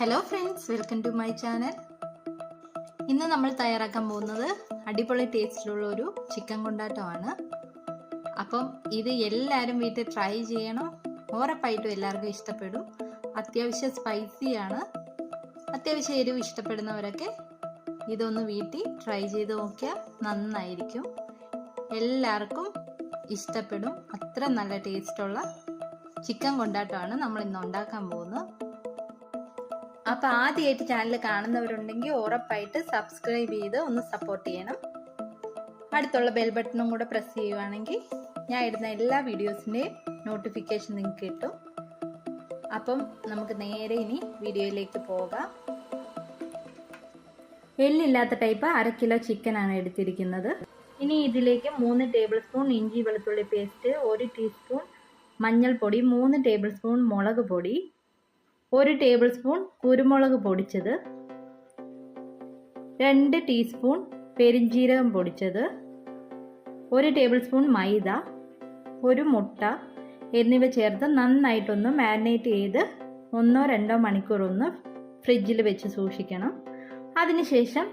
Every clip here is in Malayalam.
Hello friends welcome to my channel ഇന്ന് നമ്മൾ തയ്യാറാക്കാൻ പോകുന്നത് അടിപൊളി ടേസ്റ്റിലുള്ള ഒരു ചിക്കൻ കൊണ്ടാട്ടമാണ്. അപ്പം ഇത് എല്ലാവരും വീട്ടിൽ ട്രൈ ചെയ്യണം. ഉറപ്പായിട്ടും എല്ലാവർക്കും ഇഷ്ടപ്പെടും. അത്യാവശ്യം സ്പൈസിയാണ് അത്യാവശ്യം എരിവ് ഇഷ്ടപ്പെടുന്നവരൊക്കെ ഇതൊന്ന് വീട്ടിൽ ട്രൈ ചെയ്ത് നോക്കിയാൽ നന്നായിരിക്കും. എല്ലാവർക്കും ഇഷ്ടപ്പെടും. അത്ര നല്ല ടേസ്റ്റുള്ള ചിക്കൻ കൊണ്ടാട്ടമാണ് നമ്മൾ ഇന്ന് ഉണ്ടാക്കാൻ പോകുന്നത്. അപ്പൊ ആദ്യമായിട്ട് ചാനൽ കാണുന്നവരുണ്ടെങ്കിൽ ഉറപ്പായിട്ട് സബ്സ്ക്രൈബ് ചെയ്ത് ഒന്ന് സപ്പോർട്ട് ചെയ്യണം. അടുത്തുള്ള ബെൽ ബട്ടണും കൂടെ പ്രസ് ചെയ്യുവാണെങ്കിൽ ഞാൻ ഇടുന്ന എല്ലാ വീഡിയോസിന്റെയും നോട്ടിഫിക്കേഷൻ നിങ്ങൾക്ക് കിട്ടും. അപ്പം നമുക്ക് നേരെ ഇനി വീഡിയോയിലേക്ക് പോകാം. എല്ലില്ലാത്ത ടൈപ്പ് അര കിലോ ആണ് എടുത്തിരിക്കുന്നത്. ഇനി ഇതിലേക്ക് മൂന്ന് ടേബിൾ സ്പൂൺ ഇഞ്ചി വെളുത്തുള്ളി പേസ്റ്റ് ഒരു ടീസ്പൂൺ മഞ്ഞൾപ്പൊടി മൂന്ന് ടേബിൾ സ്പൂൺ മുളക് പൊടി ഒരു ടേബിൾ സ്പൂൺ കുരുമുളക് പൊടിച്ചത്. രണ്ട് ടീസ്പൂൺ പെരിഞ്ജീരകം പൊടിച്ചത്. ഒരു ടേബിൾ സ്പൂൺ മൈദ. ഒരു മുട്ട എന്നിവ ചേർത്ത് നന്നായിട്ടൊന്ന് മാരിനേറ്റ് ചെയ്ത് ഒന്നോ രണ്ടോ മണിക്കൂർ ഒന്ന് ഫ്രിഡ്ജിൽ വെച്ച് സൂക്ഷിക്കണം. അതിനുശേഷം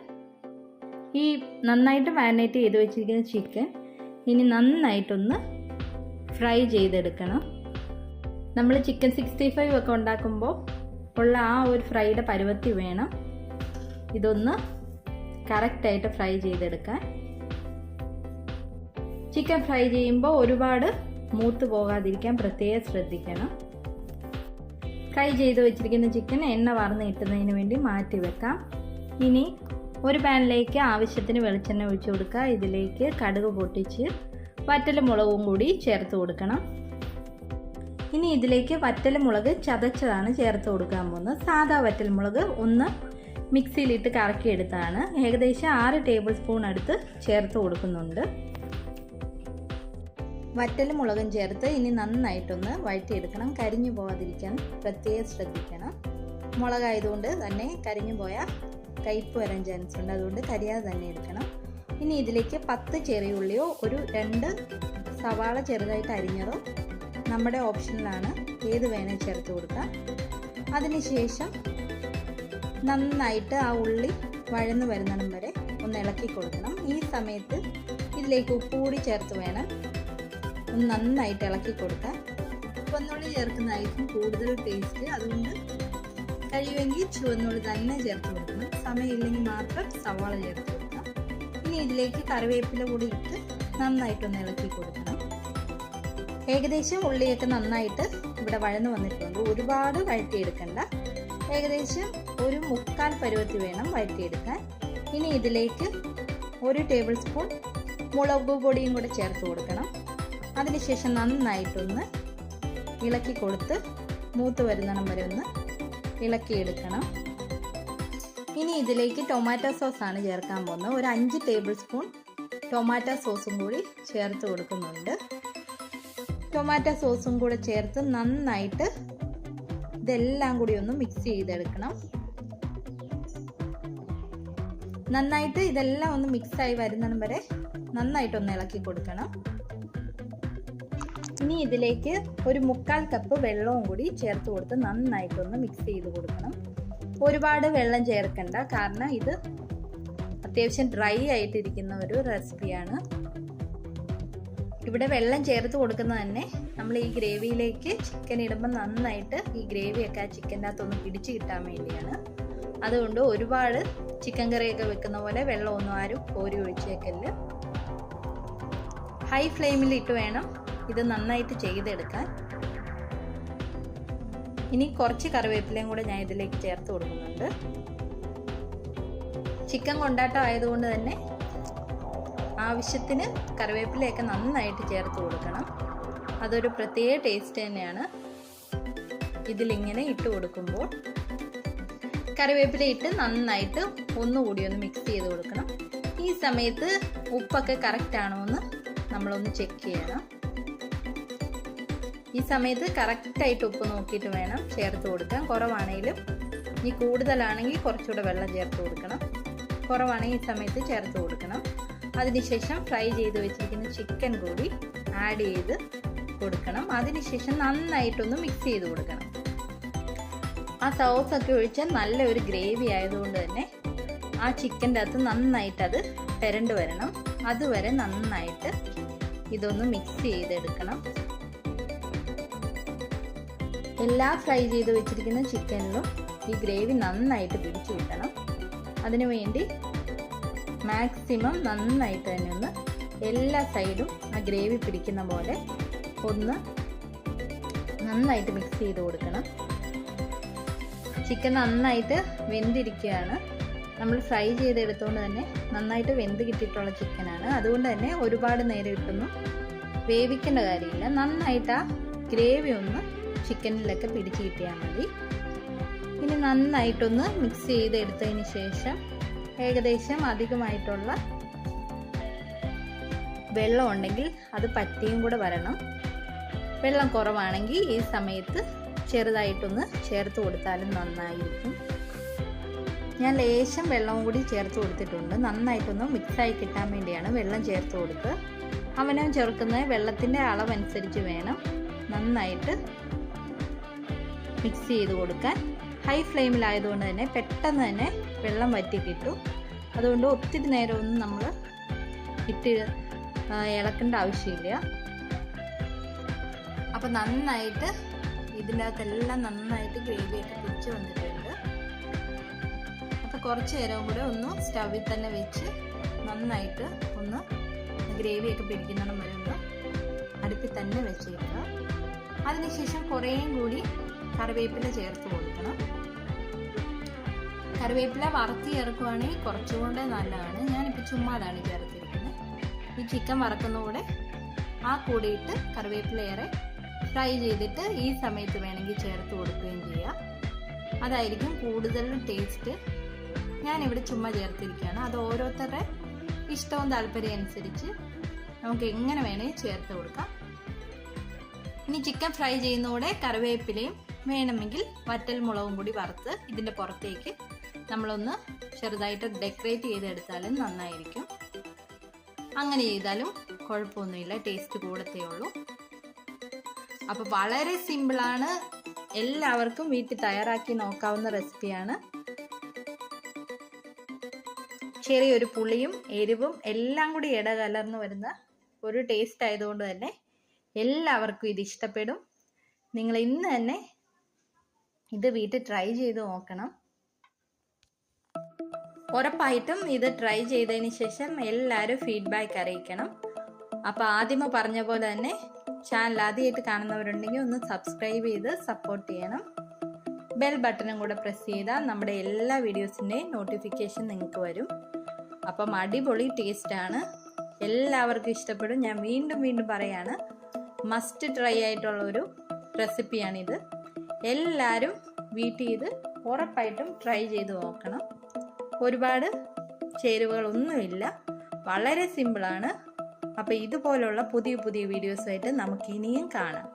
ഈ നന്നായിട്ട് മാരിനേറ്റ് ചെയ്ത് വെച്ചിരിക്കുന്ന ചിക്കൻ ഇനി നന്നായിട്ടൊന്ന് ഫ്രൈ ചെയ്തെടുക്കണം. നമ്മൾ ചിക്കൻ സിക്സ്റ്റി ഫൈവ് ഒക്കെ ഉണ്ടാക്കുമ്പോൾ ഉള്ള ആ ഒരു ഫ്രൈയുടെ പരുവത്തി വേണം. ഇതൊന്ന് കറക്റ്റായിട്ട് ഫ്രൈ ചെയ്തെടുക്കാൻ. ചിക്കൻ ഫ്രൈ ചെയ്യുമ്പോൾ ഒരുപാട് മൂത്ത് പോകാതിരിക്കാൻ പ്രത്യേകം ശ്രദ്ധിക്കണം. ഫ്രൈ ചെയ്ത് വെച്ചിരിക്കുന്ന ചിക്കൻ എണ്ണ വാർന്ന് കിട്ടുന്നതിന് വേണ്ടി മാറ്റി വെക്കാം. ഇനി ഒരു പാനിലേക്ക് ആവശ്യത്തിന് വെളിച്ചെണ്ണ ഒഴിച്ചു കൊടുക്കുക. ഇതിലേക്ക് കടുക് പൊട്ടിച്ച് വറ്റൽ മുളകും കൂടി ചേർത്ത് കൊടുക്കണം. ഇനി ഇതിലേക്ക് വറ്റൽമുളക് ചതച്ചതാണ് ചേർത്ത് കൊടുക്കാൻ പോകുന്നത്. സാധാ വറ്റൽമുളക് ഒന്ന് മിക്സിയിലിട്ട് കറക്കിയെടുത്താണ്. ഏകദേശം ആറ് ടേബിൾ സ്പൂൺ അടുത്ത് ചേർത്ത് കൊടുക്കുന്നുണ്ട്. വറ്റൽമുളകും ചേർത്ത് ഇനി നന്നായിട്ടൊന്ന് വഴറ്റിയെടുക്കണം. കരിഞ്ഞു പോകാതിരിക്കാൻ പ്രത്യേകം ശ്രദ്ധിക്കണം. മുളകായതുകൊണ്ട് തന്നെ കരിഞ്ഞു പോയാൽ കയ്പ്പ് വരാൻ ചാൻസ് ഉണ്ട്. അതുകൊണ്ട് കരിയാതെ തന്നെ എടുക്കണം. ഇനി ഇതിലേക്ക് പത്ത് ചെറിയുള്ളിയോ ഒരു രണ്ട് സവാള ചെറുതായിട്ട് അരിഞ്ഞതോ നമ്മുടെ ഓപ്ഷനിലാണ് ഏത് വേണേൽ ചേർത്ത് കൊടുക്കാം അതിനുശേഷം നന്നായിട്ട് ആ ഉള്ളി വഴന്ന് വരുന്നിടം വരെ ഒന്ന് ഇളക്കി കൊടുക്കണം. ഈ സമയത്ത് ഇതിലേക്ക് ഉപ്പ് കൂടി ചേർത്ത് വേണം. ഒന്ന് നന്നായിട്ട് ഇളക്കി കൊടുക്കാം ചുവന്നുള്ളി ചേർക്കുന്നതായിരിക്കും കൂടുതൽ ടേസ്റ്റ് അതുകൊണ്ട് കഴിയുമെങ്കിൽ ചുവന്നുള്ളി തന്നെ ചേർത്ത് കൊടുക്കണം. സമയമില്ലെങ്കിൽ മാത്രം സവാള ചേർത്ത് കൊടുക്കാം. ഇനി ഇതിലേക്ക് കറിവേപ്പില കൂടി ഇട്ട് നന്നായിട്ടൊന്ന് ഇളക്കി കൊടുക്കണം. ഏകദേശം ഉള്ളിയൊക്കെ നന്നായിട്ട് ഇവിടെ വഴന്നു വന്നിട്ടുണ്ട്. ഒരുപാട് വഴറ്റിയെടുക്കണ്ട. ഏകദേശം ഒരു മുക്കാൽ പരുവത്തി വേണം വഴറ്റിയെടുക്കാൻ. ഇനി ഇതിലേക്ക് ഒരു ടേബിൾ സ്പൂൺ മുളക് പൊടിയും കൂടെ ചേർത്ത് കൊടുക്കണം. അതിനുശേഷം നന്നായിട്ടൊന്ന് ഇളക്കി കൊടുത്ത് മൂത്ത് വരുന്നണം വരെ ഒന്ന് ഇളക്കിയെടുക്കണം. ഇനി ഇതിലേക്ക് ടൊമാറ്റോ സോസാണ് ചേർക്കാൻ പോകുന്നത്. ഒരു അഞ്ച് ടേബിൾ സ്പൂൺ ടൊമാറ്റോ സോസും കൂടി ചേർത്ത് കൊടുക്കുന്നുണ്ട്. ടൊമാറ്റോ സോസും കൂടെ ചേർത്ത് നന്നായിട്ട് ഇതെല്ലാം കൂടി ഒന്ന് മിക്സ് ചെയ്തെടുക്കണം. നന്നായിട്ട് ഇതെല്ലാം ഒന്ന് മിക്സ് ആയി വരുന്നിടം വരെ നന്നായിട്ടൊന്ന് ഇളക്കി കൊടുക്കണം. ഇനി ഇതിലേക്ക് ഒരു മുക്കാൽ കപ്പ് വെള്ളവും കൂടി ചേർത്ത് കൊടുത്ത് നന്നായിട്ടൊന്ന് മിക്സ് ചെയ്ത് കൊടുക്കണം. ഒരുപാട് വെള്ളം ചേർക്കണ്ട കാരണം ഇത് അത്യാവശ്യം ഡ്രൈ ആയിട്ടിരിക്കുന്ന ഒരു റെസിപ്പിയാണ്. ഇവിടെ വെള്ളം ചേർത്ത് കൊടുക്കുന്നത് തന്നെ നമ്മൾ ഈ ഗ്രേവിയിലേക്ക് ചിക്കൻ ഇടുമ്പോൾ നന്നായിട്ട് ഈ ഗ്രേവിയൊക്കെ ആ ചിക്കന്റെ അകത്തൊന്ന് പിടിച്ച് കിട്ടാൻ വേണ്ടിയാണ്. അതുകൊണ്ട് ഒരുപാട് ചിക്കൻ കറിയൊക്കെ വെക്കുന്ന പോലെ വെള്ളമൊന്നും ആരും കോരി ഒഴിച്ചേക്കല്ല്. ഹൈ ഫ്ലെയിമിൽ ഇട്ട് വേണം ഇത് നന്നായിട്ട് ചെയ്തെടുക്കാൻ. ഇനി കുറച്ച് കറിവേപ്പിലയും കൂടെ ഞാൻ ഇതിലേക്ക് ചേർത്ത് കൊടുക്കുന്നുണ്ട്. ചിക്കൻ കൊണ്ടാട്ടം ആയതുകൊണ്ട് തന്നെ ആവശ്യത്തിന് കറിവേപ്പിലയൊക്കെ നന്നായിട്ട് ചേർത്ത് കൊടുക്കണം. അതൊരു പ്രത്യേക ടേസ്റ്റ് തന്നെയാണ്. ഇതിലിങ്ങനെ ഇട്ട് കൊടുക്കുമ്പോൾ കറിവേപ്പില ഇട്ട് നന്നായിട്ട് ഒന്നുകൂടി ഒന്ന് മിക്സ് ചെയ്ത് കൊടുക്കണം. ഈ സമയത്ത് ഉപ്പൊക്കെ കറക്റ്റ് ആണോ എന്ന് നമ്മളൊന്ന് ചെക്ക് ചെയ്യണം. ഈ സമയത്ത് കറക്റ്റായിട്ട് ഉപ്പ് നോക്കിയിട്ട് വേണം ചേർത്ത് കൊടുക്കാൻ. കുറവാണെങ്കിലും ഇനി കൂടുതലാണെങ്കിൽ കുറച്ചുകൂടെ വെള്ളം ചേർത്ത് കൊടുക്കണം. കുറവാണെങ്കിൽ ഈ സമയത്ത് ചേർത്ത് കൊടുക്കണം. അതിനുശേഷം ഫ്രൈ ചെയ്ത് വെച്ചിരിക്കുന്ന ചിക്കൻ കൂടി ആഡ് ചെയ്ത് കൊടുക്കണം. അതിനുശേഷം നന്നായിട്ടൊന്ന് മിക്സ് ചെയ്ത് കൊടുക്കണം. ആ സോസൊക്കെ നല്ല നല്ലൊരു ഗ്രേവി ആയതുകൊണ്ട് തന്നെ ആ ചിക്കന്റെ അകത്ത് നന്നായിട്ട് അത് പെരണ്ട് വരണം. അതുവരെ നന്നായിട്ട് ഇതൊന്ന് മിക്സ് ചെയ്തെടുക്കണം. എല്ലാ ഫ്രൈ ചെയ്ത് വെച്ചിരിക്കുന്ന ചിക്കനിലും ഈ ഗ്രേവി നന്നായിട്ട് പിടിച്ചു കിട്ടണം. അതിനു വേണ്ടി മാക്സിമം നന്നായിട്ട് തന്നെ ഒന്ന് എല്ലാ സൈഡും ആ ഗ്രേവി പിടിക്കുന്ന പോലെ ഒന്ന് നന്നായിട്ട് മിക്സ് ചെയ്ത് കൊടുക്കണം. ചിക്കൻ നന്നായിട്ട് വെന്തിരിക്കുകയാണ്. നമ്മൾ ഫ്രൈ ചെയ്തെടുത്തുകൊണ്ട് തന്നെ നന്നായിട്ട് വെന്ത് കിട്ടിയിട്ടുള്ള ചിക്കനാണ് അതുകൊണ്ട് തന്നെ ഒരുപാട് നേരം ഇട്ടൊന്നും വേവിക്കേണ്ട കാര്യമില്ല. നന്നായിട്ട് ആ ഗ്രേവി ഒന്ന് ചിക്കനിലൊക്കെ പിടിച്ച് കിട്ടിയാൽ മതി. ഇനി നന്നായിട്ടൊന്ന് മിക്സ് ചെയ്തെടുത്തതിന് ശേഷം ഏകദേശം അധികമായിട്ടുള്ള വെള്ളം ഉണ്ടെങ്കിൽ അത് പറ്റിയും കൂടെ വരണം. വെള്ളം കുറവാണെങ്കിൽ ഈ സമയത്ത് ചെറുതായിട്ടൊന്ന് ചേർത്ത് കൊടുത്താലും നന്നായിരിക്കും. ഞാൻ ലേശം വെള്ളവും കൂടി ചേർത്ത് കൊടുത്തിട്ടുണ്ട്. നന്നായിട്ടൊന്ന് മിക്സായി കിട്ടാൻ വേണ്ടിയാണ് വെള്ളം ചേർത്ത് കൊടുത്ത്. അവനവൻ ചേർക്കുന്ന വെള്ളത്തിന്റെ അളവനുസരിച്ച് വേണം നന്നായിട്ട് മിക്സ് ചെയ്ത് കൊടുക്കാൻ. ഹൈ ഫ്ലെയിമിലായതുകൊണ്ട് തന്നെ പെട്ടെന്ന് തന്നെ വെള്ളം വറ്റി കിട്ടും. അതുകൊണ്ട് ഒത്തിരി നേരമൊന്നും നമ്മൾ ഇട്ട് ഇളക്കേണ്ട ആവശ്യമില്ല. അപ്പോൾ നന്നായിട്ട് ഇതിന്റെ അകത്തെല്ലാം നന്നായിട്ട് ഗ്രേവിയൊക്കെ പിടിച്ച് വന്നിട്ടുണ്ട്. അപ്പോൾ കുറച്ച് നേരവും കൂടെ ഒന്ന് സ്റ്റവിൽ തന്നെ വെച്ച് നന്നായിട്ട് ഒന്ന് ഗ്രേവിയൊക്കെ പിടിക്കുന്നിടം വരുമ്പോൾ അടുപ്പിൽ തന്നെ വെച്ചേക്കുക. അതിനുശേഷം കുറേയും കൂടി കറിവേപ്പില ചേർത്ത് കൊടുക്കണം. കറിവേപ്പില വറുത്തി ചേർക്കുവാണെങ്കിൽ കുറച്ചുകൂടെ നല്ലതാണ്. ഞാനിപ്പോൾ ചുമ്മാതാണ് ചേർത്തിരിക്കുന്നത്. ഈ ചിക്കൻ വറക്കുന്നതോടെ ആ കൂടിയിട്ട് കറിവേപ്പില ഏറെ ഫ്രൈ ചെയ്തിട്ട് ഈ സമയത്ത് വേണമെങ്കിൽ ചേർത്ത് കൊടുക്കുകയും ചെയ്യാം. അതായിരിക്കും കൂടുതൽ ടേസ്റ്റ് ഞാനിവിടെ ചുമ്മാ ചേർത്തിരിക്കുകയാണ്. അത് ഓരോരുത്തരുടെ ഇഷ്ടവും താല്പര്യം അനുസരിച്ച് നമുക്ക് എങ്ങനെ വേണമെങ്കിൽ ചേർത്ത് കൊടുക്കാം. ഇനി ചിക്കൻ ഫ്രൈ ചെയ്യുന്നതോടെ കറിവേപ്പിലയും വേണമെങ്കിൽ വറ്റൽ മുളകും കൂടി വറുത്ത് ഇതിന്റെ പുറത്തേക്ക് നമ്മളൊന്ന് ചെറുതായിട്ട് ഡെക്കറേറ്റ് ചെയ്തെടുത്താലും നന്നായിരിക്കും. അങ്ങനെ ചെയ്താലും കുഴപ്പമൊന്നുമില്ല ടേസ്റ്റ് കൂടത്തേ ഉള്ളൂ. അപ്പോൾ വളരെ സിമ്പിളാണ് എല്ലാവർക്കും വീട്ടിൽ തയ്യാറാക്കി നോക്കാവുന്ന റെസിപ്പിയാണ് ചെറിയൊരു പുളിയും എരിവും എല്ലാം കൂടി ഇടകലർന്നു വരുന്ന ഒരു ടേസ്റ്റ് ആയതുകൊണ്ട് തന്നെ എല്ലാവർക്കും ഇത് ഇഷ്ടപ്പെടും. നിങ്ങൾ ഇന്ന് തന്നെ ഇത് വീട്ടിൽ ട്രൈ ചെയ്ത് നോക്കണം. ഉറപ്പായിട്ടും ഇത് ട്രൈ ചെയ്തതിന് ശേഷം എല്ലാവരും ഫീഡ്ബാക്ക് അറിയിക്കണം. അപ്പോൾ ആദ്യമേ പറഞ്ഞ പോലെ തന്നെ ചാനൽ ആദ്യമായിട്ട് കാണുന്നവരുണ്ടെങ്കിൽ ഒന്ന് സബ്സ്ക്രൈബ് ചെയ്ത് സപ്പോർട്ട് ചെയ്യണം. ബെൽ ബട്ടണും കൂടെ പ്രസ് ചെയ്താൽ നമ്മുടെ എല്ലാ വീഡിയോസിന്റെയും നോട്ടിഫിക്കേഷൻ നിങ്ങൾക്ക് വരും. അപ്പം അടിപൊളി ടേസ്റ്റാണ് എല്ലാവർക്കും ഇഷ്ടപ്പെടും. ഞാൻ വീണ്ടും വീണ്ടും പറയാണ് മസ്റ്റ് ട്രൈ ആയിട്ടുള്ള ഒരു റെസിപ്പിയാണിത് എല്ലാവരും വീട്ടിൽ ഇത് ഉറപ്പായിട്ടും ട്രൈ ചെയ്ത് നോക്കണം. ഒരുപാട് ചേരുവകളൊന്നുമില്ല. വളരെ സിമ്പിളാണ് അപ്പോൾ ഇതുപോലുള്ള പുതിയ പുതിയ വീഡിയോസുമായിട്ട് നമുക്ക് ഇനിയും കാണാം.